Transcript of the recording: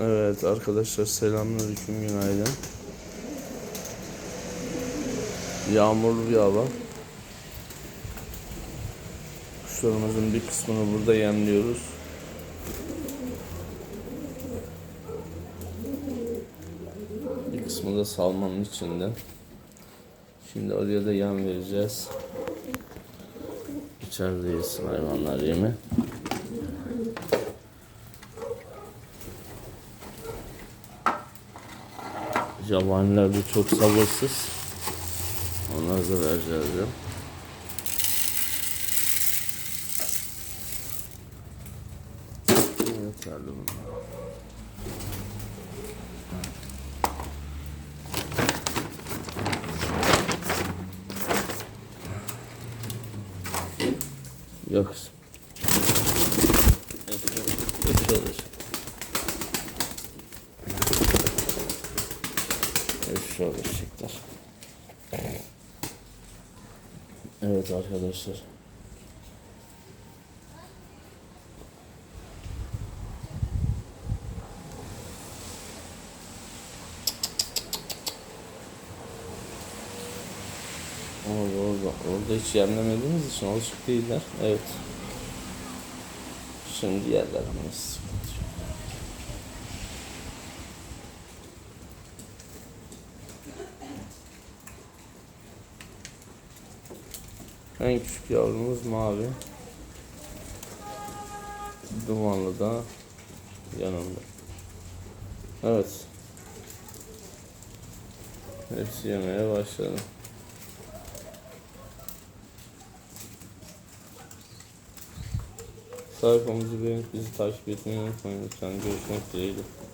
Evet arkadaşlar selamünaleyküm günaydın. Yağmurlu bir hava. Kuşlarımızın bir kısmını burada yemliyoruz. Bir kısmı da salmanın içinde. Şimdi oraya da yem vereceğiz. İçeride yesin hayvanlar yemi. Yabaniler de çok sabırsız. Onlara da vereceğiz ya. Geldi bunlar. Yok. Yapıyorlar. Şöyle çiçekler. Evet arkadaşlar. Orada orada. Orada hiç yemlemediğimiz için alışık değiller. Evet. Şimdi yerler ama sıkıntı yok. En küçük yavrumuz mavi. Dumanlı da yanında. Evet. Hepsi yemeye başladı. Sayfamızı beğenip bizi takip etmeyi unutmayın lütfen. Görüşmek dileğiyle.